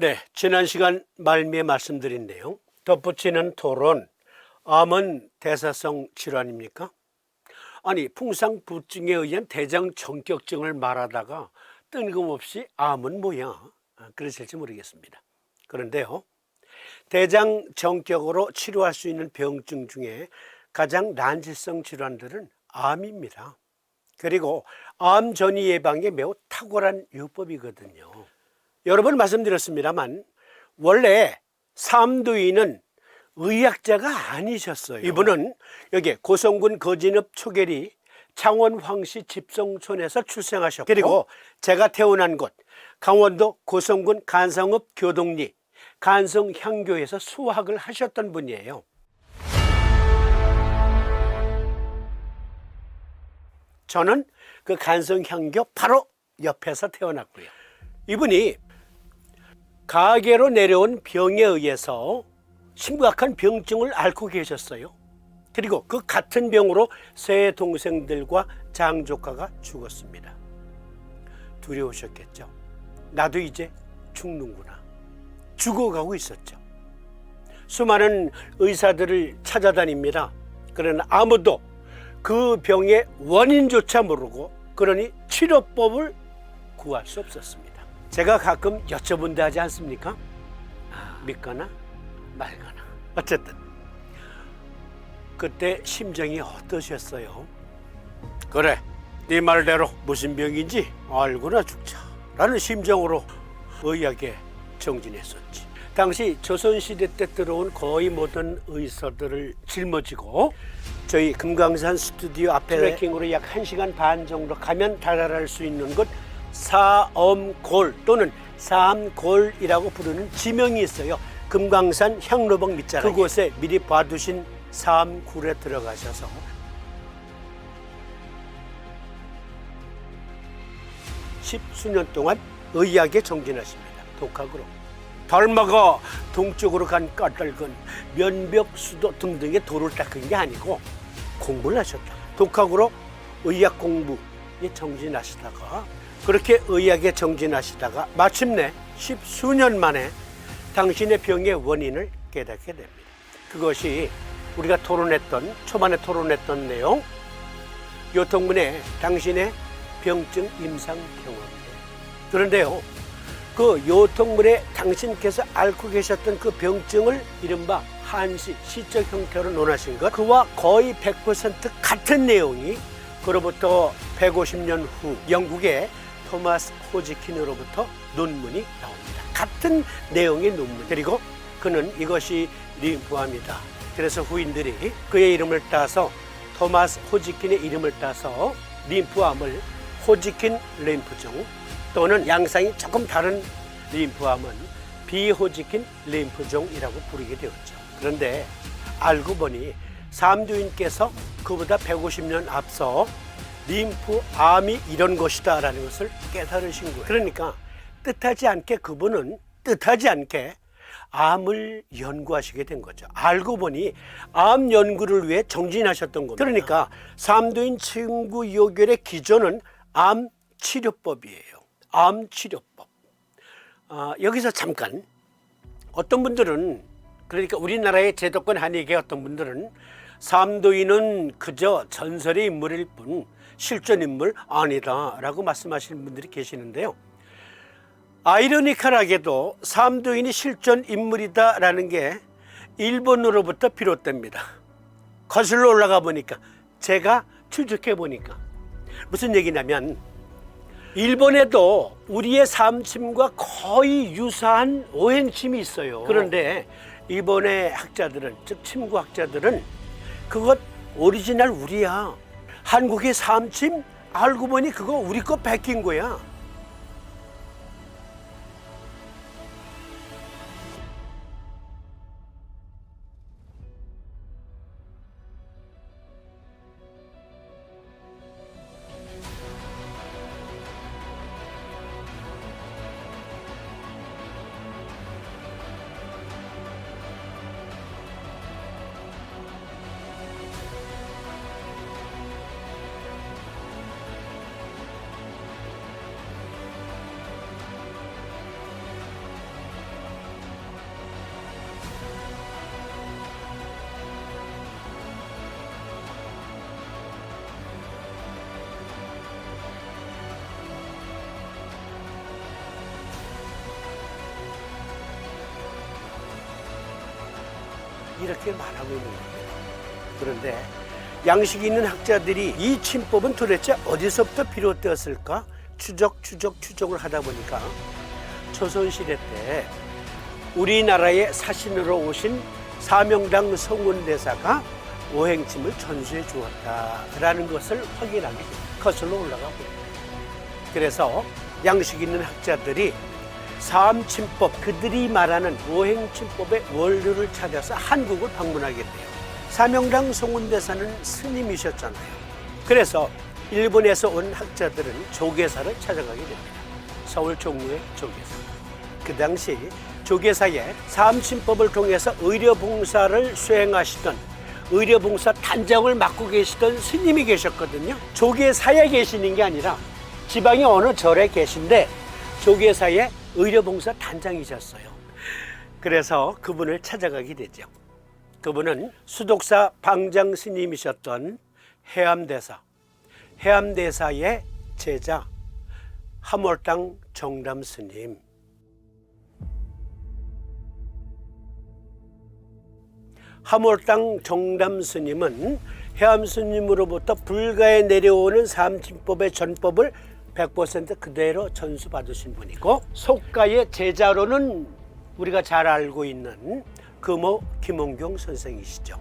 네, 지난 시간 말미에 말씀드린 내용 덧붙이는 토론 암은 대사성 질환입니까? 아니 풍상부증에 의한 대장 전격증을 말하다가 뜬금없이 암은 뭐야? 아, 그러실지 모르겠습니다. 그런데요, 대장 전격으로 치료할 수 있는 병증 중에 가장 난치성 질환들은 암입니다. 그리고 암 전이 예방에 매우 탁월한 요법이거든요. 여러 번 말씀드렸습니다만 원래 삼두이는 의학자가 아니셨어요. 이분은 여기 고성군 거진읍 초계리 창원 황씨 집성촌에서 출생하셨고 그리고 제가 태어난 곳 강원도 고성군 간성읍 교동리 간성향교에서 수학을 하셨던 분이에요. 저는 그 간성향교 바로 옆에서 태어났고요. 이분이 가계로 내려온 병에 의해서 심각한 병증을 앓고 계셨어요. 그리고 그 같은 병으로 세 동생들과 장조카가 죽었습니다. 두려우셨겠죠. 나도 이제 죽는구나. 죽어가고 있었죠. 수많은 의사들을 찾아다닙니다. 그러나 아무도 그 병의 원인조차 모르고 그러니 치료법을 구할 수 없었습니다. 제가 가끔 여쭤본다 하지 않습니까? 아, 믿거나 말거나. 어쨌든 그때 심정이 어떠셨어요? 그래, 네 말대로 무슨 병인지 알고나 죽자 라는 심정으로 의학에 정진했었지. 당시 조선시대 때 들어온 거의 모든 의사들을 짊어지고 저희 금강산 스튜디오 앞에 트레킹으로 약 1시간 반 정도 가면 달아날 수 있는 곳 사엄골 또는 사암골이라고 부르는 지명이 있어요. 금강산 향로봉 밑자락 그곳에 미리 봐두신 사암굴에 들어가셔서 십수년 동안 의학에 정진하십니다. 독학으로. 덜마가 동쪽으로 간 까닭은 면벽, 수도 등등의 도를 닦은 게 아니고 공부를 하셨다. 독학으로 의학 공부에 정진하시다가 그렇게 의학에 정진하시다가 마침내 십수년 만에 당신의 병의 원인을 깨닫게 됩니다. 그것이 우리가 토론했던 초반에 토론했던 내용 요통문에 당신의 병증 임상 경험이에요. 그런데요. 그 요통문에 당신께서 앓고 계셨던 그 병증을 이른바 한시 시적 형태로 논하신 것 그와 거의 100% 같은 내용이 그로부터 150년 후 영국의 토마스 호지킨으로부터 논문이 나옵니다. 같은 내용의 논문. 그리고 그는 이것이 림프암이다. 그래서 후인들이 그의 이름을 따서 토마스 호지킨의 이름을 따서 림프암을 호지킨 림프종 또는 양상이 조금 다른 림프암은 비호지킨 림프종이라고 부르게 되었죠. 그런데 알고 보니 삼두인께서 그보다 150년 앞서 림프 암이 이런 것이다라는 것을 깨달으신 거예요. 그러니까 뜻하지 않게 그분은 뜻하지 않게 암을 연구하시게 된 거죠. 알고 보니 암 연구를 위해 정진하셨던 겁니다. 그러니까 삼두인 친구 요결의 기조는 암 치료법이에요. 암 치료법. 아, 여기서 잠깐 어떤 분들은 그러니까 우리나라의 제도권 한익의 어떤 분들은 삼도인은 그저 전설의 인물일 뿐 실존 인물 아니다라고 말씀하시는 분들이 계시는데요. 아이러니컬하게도 삼도인이 실존 인물이다라는 게 일본으로부터 비롯됩니다. 거슬러 올라가 보니까 제가 추적해 보니까 무슨 얘기냐면 일본에도 우리의 삼침과 거의 유사한 오행침이 있어요. 그런데 일본의 학자들은 즉 침구 학자들은 그것 오리지널 우리야. 한국의 삼침 알고 보니 그거 우리 거 베낀 거야. 이렇게 말하고 있는 겁니다. 그런데 양식 있는 학자들이 이 침법은 도대체 어디서부터 비롯되었을까 추적 추적 추적을 하다 보니까 조선시대 때 우리나라의 사신으로 오신 사명당 성운대사가 오행침을 전수해 주었다라는 것을 됩니다. 거슬러 올라가고. 그래서 양식 있는 학자들이 사암침법 그들이 말하는 오행침법의 원료를 찾아서 한국을 방문하게 돼요. 사명당 송운대사는 스님이셨잖아요. 그래서 일본에서 온 학자들은 조계사를 찾아가게 됩니다. 서울 종로의 조계사. 그 당시 조계사에 사암침법을 통해서 의료봉사를 수행하시던 의료봉사 단장을 맡고 계시던 스님이 계셨거든요. 조계사에 계시는 게 아니라 지방의 어느 절에 계신데 조계사의 의료봉사 단장이셨어요. 그래서 그분을 찾아가게 되죠. 그분은 수독사 방장 스님이셨던 해암대사, 해암대사의 제자 하몰당 정담 스님. 하몰당 정담 스님은 해암 스님으로부터 불가에 내려오는 삼진법의 전법을 100% 그대로 전수받으신 분이고 속가의 제자로는 우리가 잘 알고 있는 금호 김원경 선생이시죠.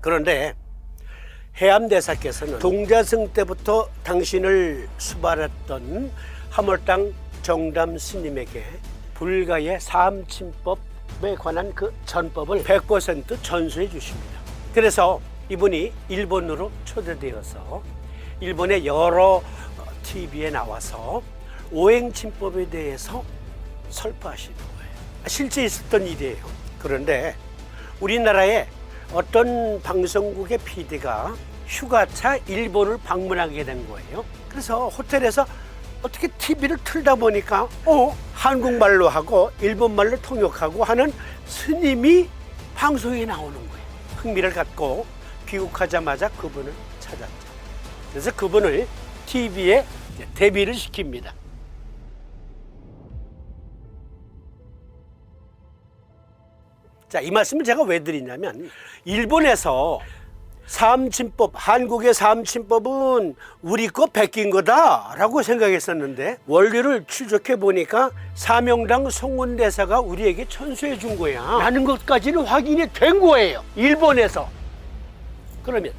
그런데 해암대사께서는 동자승 때부터 당신을 수발했던 하몰당 정담 스님에게 불가의 사암침법에 관한 그 전법을 100% 전수해 주십니다. 그래서 이분이 일본으로 초대되어서 일본의 여러 TV에 나와서 오행침법에 대해서 설파하시는 거예요. 실제 있었던 일이에요. 그런데 우리나라에 어떤 방송국의 PD가 휴가차 일본을 방문하게 된 거예요. 그래서 호텔에서 어떻게 TV를 틀다 보니까 어 한국말로 하고 일본말로 통역하고 하는 스님이 방송에 나오는 거예요. 흥미를 갖고 귀국하자마자 그분을 찾았죠. 그래서 그분을 TV에 데뷔를 시킵니다. 자, 이 말씀을 제가 왜 드리냐면 일본에서 사암침법, 한국의 사암침법은 우리 거 베낀 거다라고 생각했었는데 원리를 추적해 보니까 사명당 송원대사가 우리에게 천수해 준 거야. 라는 것까지는 확인이 된 거예요. 일본에서. 그러면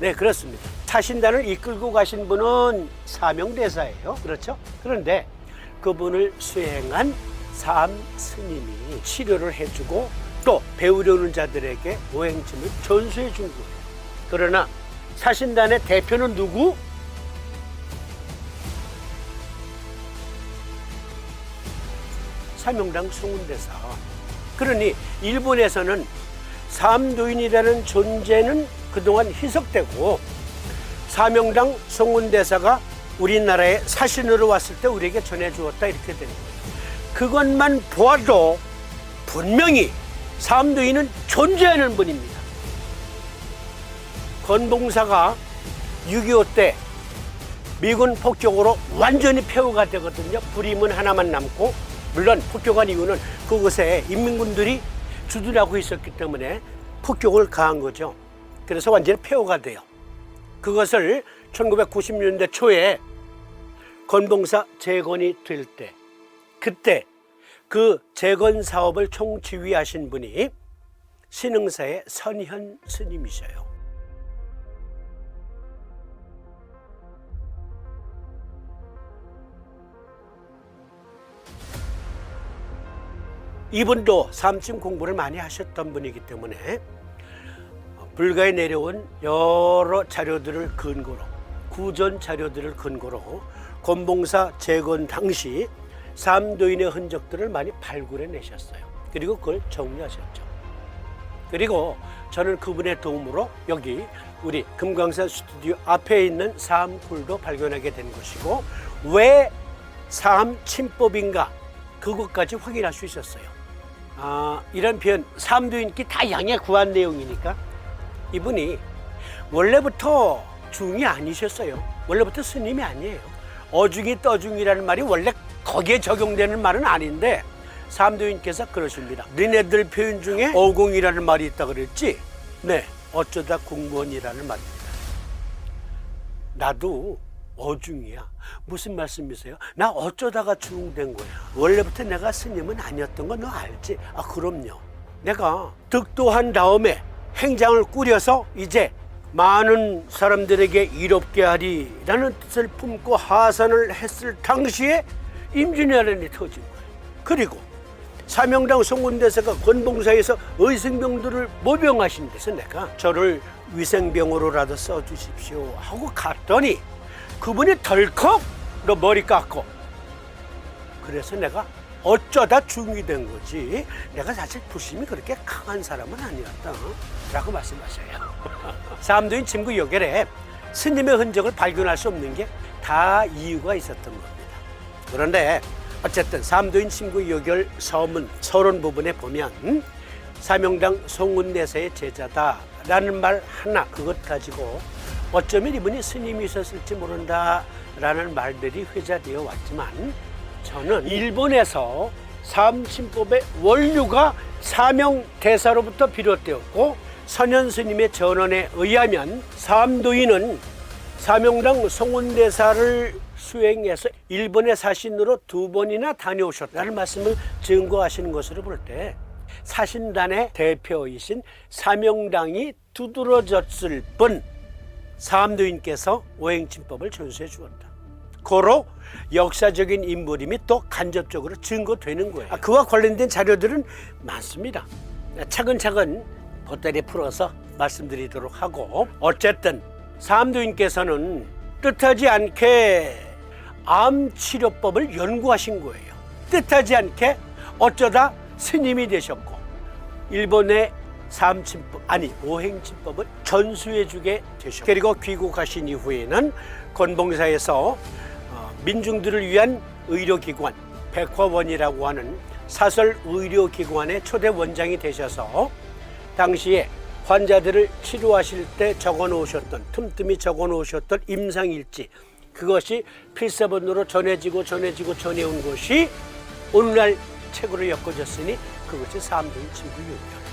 네 그렇습니다. 사신단을 이끌고 가신 분은 사명대사예요. 그렇죠? 그런데 그분을 수행한 사암 스님이 치료를 해주고 또 배우려는 자들에게 오행침을 전수해 준 거예요. 그러나 사신단의 대표는 누구? 사명당 송운대사. 그러니 일본에서는 삼도인이라는 존재는 그동안 희석되고 사명당 송운대사가 우리나라에 사신으로 왔을 때 우리에게 전해주었다 이렇게 되는 거예요. 그것만 보아도 분명히 삼도인은 존재하는 분입니다. 건봉사가 6.25 때 미군 폭격으로 완전히 폐허가 되거든요. 불임은 하나만 남고 물론 폭격한 이유는 그곳에 인민군들이 주둔하고 있었기 때문에 폭격을 가한 거죠. 그래서 완전히 폐허가 돼요. 그것을 1990년대 초에 건봉사 재건이 될 때, 그때 그 재건 사업을 총지휘하신 분이 신흥사의 선현 스님이셔요. 이분도 삼층 공부를 많이 하셨던 분이기 때문에 불가에 내려온 여러 자료들을 근거로 구전 자료들을 근거로 건봉사 재건 당시 삼도인의 흔적들을 많이 발굴해 내셨어요. 그리고 그걸 정리하셨죠. 그리고 저는 그분의 도움으로 여기 우리 금강산 스튜디오 앞에 있는 사암굴도 발견하게 된 것이고 왜 사암 침법인가 그것까지 확인할 수 있었어요. 아, 이런 표현 삼도인께 다 양해 구한 내용이니까 이분이 원래부터 중이 아니셨어요. 원래부터 스님이 아니에요. 어중이 떠중이라는 말이 원래 거기에 적용되는 말은 아닌데 삼도인께서 그러십니다. 너네들 표현 중에 어공이라는 말이 있다 그랬지? 네, 어쩌다 공무원이라는 말입니다. 나도 어중이야. 무슨 말씀이세요? 나 어쩌다가 중된 거야. 원래부터 내가 스님은 아니었던 거 너 알지? 아, 그럼요. 내가 득도한 다음에 행장을 꾸려서 이제 많은 사람들에게 이롭게 하리라는 뜻을 품고 하산을 했을 당시에 임진왜란이 터진 거예요. 그리고 사명당 송군대사가 권봉사에서 의승병들을 모병하신 데서 내가 저를 위생병으로라도 써주십시오 하고 갔더니 그분이 덜컥 너 머리 깎고 그래서 내가 어쩌다 중이 된 거지. 내가 사실 부심이 그렇게 강한 사람은 아니었다. 라고 말씀하셔요. 삼도인 친구 요결에 스님의 흔적을 발견할 수 없는 게 다 이유가 있었던 겁니다. 그런데 어쨌든 삼도인 친구 요결 서문 서론 부분에 보면 사명당 송은대사의 제자다 라는 말 하나 그것 가지고 어쩌면 이분이 스님이셨을지 모른다 라는 말들이 회자되어 왔지만 저는 일본에서 삼신법의 원류가 사명 대사로부터 비롯되었고 선현 스님의 전언에 의하면 삼도인은 사명당 송은대사를 수행해서 일본의 사신으로 두 번이나 다녀오셨다는 말씀을 증거하시는 것으로 볼 때 사신단의 대표이신 사명당이 두드러졌을 뿐 삼도인께서 오행침법을 전수해 주었다. 고로 역사적인 인물임이 또 간접적으로 증거되는 거예요. 아, 그와 관련된 자료들은 많습니다. 차근차근 보따리 풀어서 말씀드리도록 하고 어쨌든 삼도인께서는 뜻하지 않게 암 치료법을 연구하신 거예요. 뜻하지 않게 어쩌다 스님이 되셨고 일본의 삼침법 아니 오행침법을 전수해주게 되셨고 그리고 귀국하신 이후에는 권봉사에서 어, 민중들을 위한 의료기관 백화원이라고 하는 사설 의료기관의 초대 원장이 되셔서 당시에 환자들을 치료하실 때 적어 놓으셨던 틈틈이 적어 놓으셨던 임상일지 그것이 필사본으로 전해지고 전해지고 전해온 것이 오늘날 책으로 엮어졌으니 그것이 삼도인 친구 요령.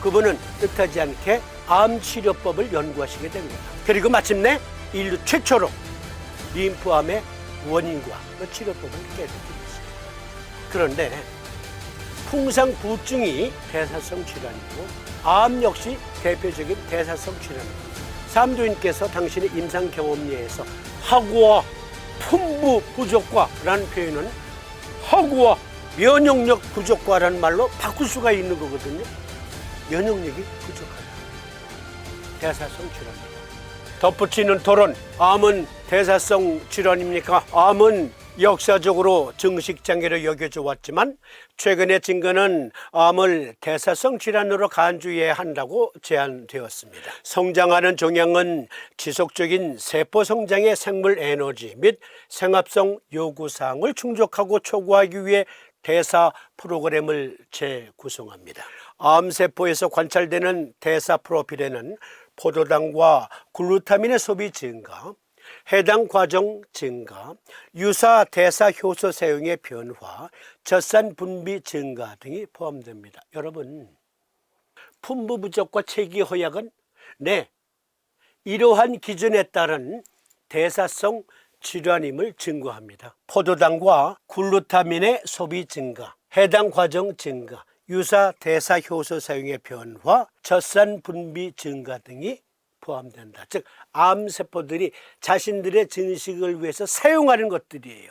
그분은 뜻하지 않게 암 치료법을 연구하시게 됩니다. 그리고 마침내 인류 최초로 림프암의 원인과 그 치료법을 깨닫습니다. 그런데 풍상 부증이 대사성 질환이고 암 역시 대표적인 대사성 질환입니다. 삼도인께서 당신의 임상 경험리에서 하구와 품부 부족과라는 표현은 하구와 면역력 부족과라는 말로 바꿀 수가 있는 거거든요. 면역력이 부족하다. 대사성 질환입니다. 덧붙이는 토론. 암은 대사성 질환입니까? 암은 역사적으로 증식 장애로 여겨져 왔지만 최근의 증거는 암을 대사성 질환으로 간주해야 한다고 제안되었습니다. 성장하는 종양은 지속적인 세포 성장의 생물 에너지 및 생합성 요구 사항을 충족하고 촉구하기 위해 대사 프로그램을 재구성합니다. 암세포에서 관찰되는 대사 프로필에는 포도당과 글루타민의 소비 증가, 해당 과정 증가, 유사 대사 효소 사용의 변화, 젖산 분비 증가 등이 포함됩니다. 여러분, 품부 부족과 체기 허약은 네, 이러한 기준에 따른 대사성 질환임을 증거합니다. 포도당과 글루타민의 소비 증가, 해당 과정 증가, 유사 대사 효소 사용의 변화, 젖산 분비 증가 등이 포함된다. 즉 암세포들이 자신들의 증식을 위해서 사용하는 것들이에요.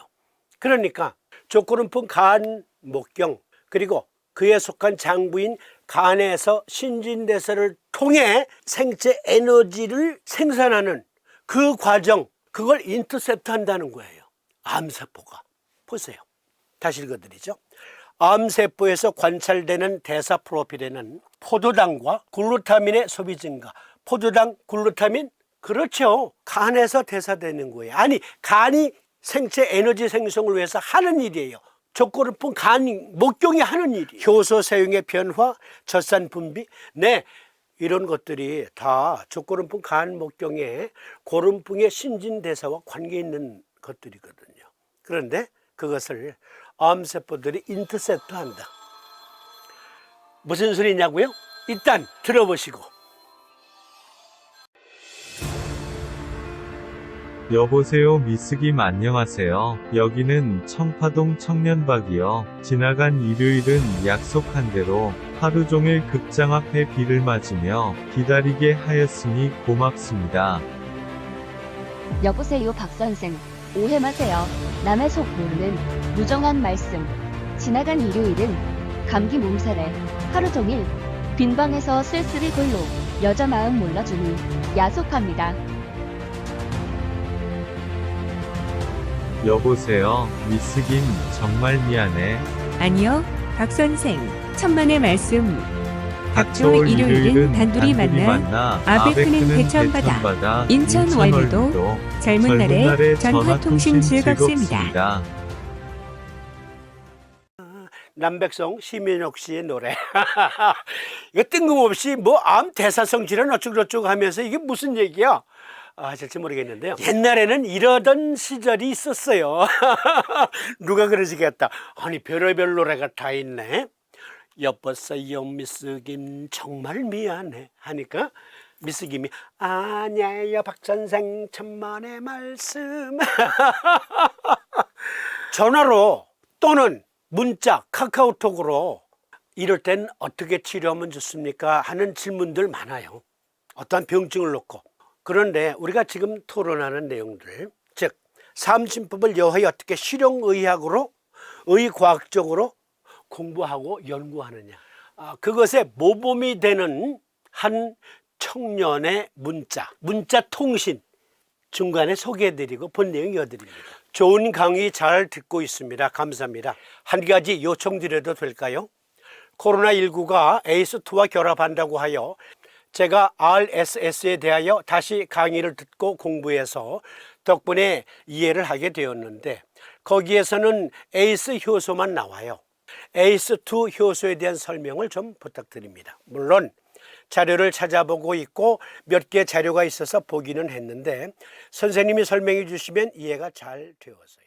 그러니까 조건음품 간, 목경 그리고 그에 속한 장부인 간에서 신진대사를 통해 생체 에너지를 생산하는 그 과정 그걸 인터셉트 한다는 거예요. 암세포가. 보세요. 다시 읽어드리죠. 암세포에서 관찰되는 대사 프로필에는 포도당과 글루타민의 소비 증가, 포도당, 글루타민 그렇죠. 간에서 대사되는 거예요. 아니 간이 생체 에너지 생성을 위해서 하는 일이에요. 족고름뿐 간이 목경이 하는 일이 효소 사용의 변화, 젖산 분비. 네, 이런 것들이 다 적고름풍 간 목경의 고름풍의 신진대사와 관계 있는 것들이거든요. 그런데 그것을 암세포들이 인터셉트 한다. 무슨 소리냐고요? 일단 들어보시고. 여보세요 미스김 안녕하세요. 여기는 청파동 청년박이요. 지나간 일요일은 약속한 대로 하루 종일 극장 앞에 비를 맞으며 기다리게 하였으니 고맙습니다. 여보세요 박선생 오해 마세요 남의 속 모르는 무정한 말씀 지나간 일요일은 감기 몸살에 하루 종일 빈방에서 쓸쓸히 골로 여자 마음 몰라주니 야속합니다 여보세요 미스김 정말 미안해. 아니요, 박 선생. 천만의 말씀. 닥쳐올 일요일은 단둘이 만나 아베크는 대천바다, 인천 월미도 젊은 날에 전화통신 즐겁습니다. 남백성 심연옥 씨의 노래. 이거 뜬금없이 뭐 암 대사성질은 어쩌고저쩌고 하면서 이게 무슨 얘기야? 아, 될지 모르겠는데요. 옛날에는 이러던 시절이 있었어요. 누가 그러시겠다. 아니, 별의별 노래가 다 있네. 여보세요, 미스 김, 정말 미안해. 하니까 미스 김이, 아니에요, 박 선생, 천만의 말씀. 전화로 또는 문자, 카카오톡으로 이럴 땐 어떻게 치료하면 좋습니까? 하는 질문들 많아요. 어떠한 병증을 놓고. 그런데 우리가 지금 토론하는 내용들, 즉, 삼진법을 여하이 어떻게 실용의학으로, 의과학적으로 공부하고 연구하느냐. 아, 그것에 모범이 되는 한 청년의 문자, 문자 통신 중간에 소개해드리고 본 내용 이어드립니다. 좋은 강의 잘 듣고 있습니다. 감사합니다. 한 가지 요청드려도 될까요? 코로나19가 에이스2와 결합한다고 하여 제가 RSS에 대하여 다시 강의를 듣고 공부해서 덕분에 이해를 하게 되었는데 거기에서는 에이스 효소만 나와요. 에이스2 효소에 대한 설명을 좀 부탁드립니다. 물론 자료를 찾아보고 있고 몇 개 자료가 있어서 보기는 했는데 선생님이 설명해 주시면 이해가 잘 되어서요.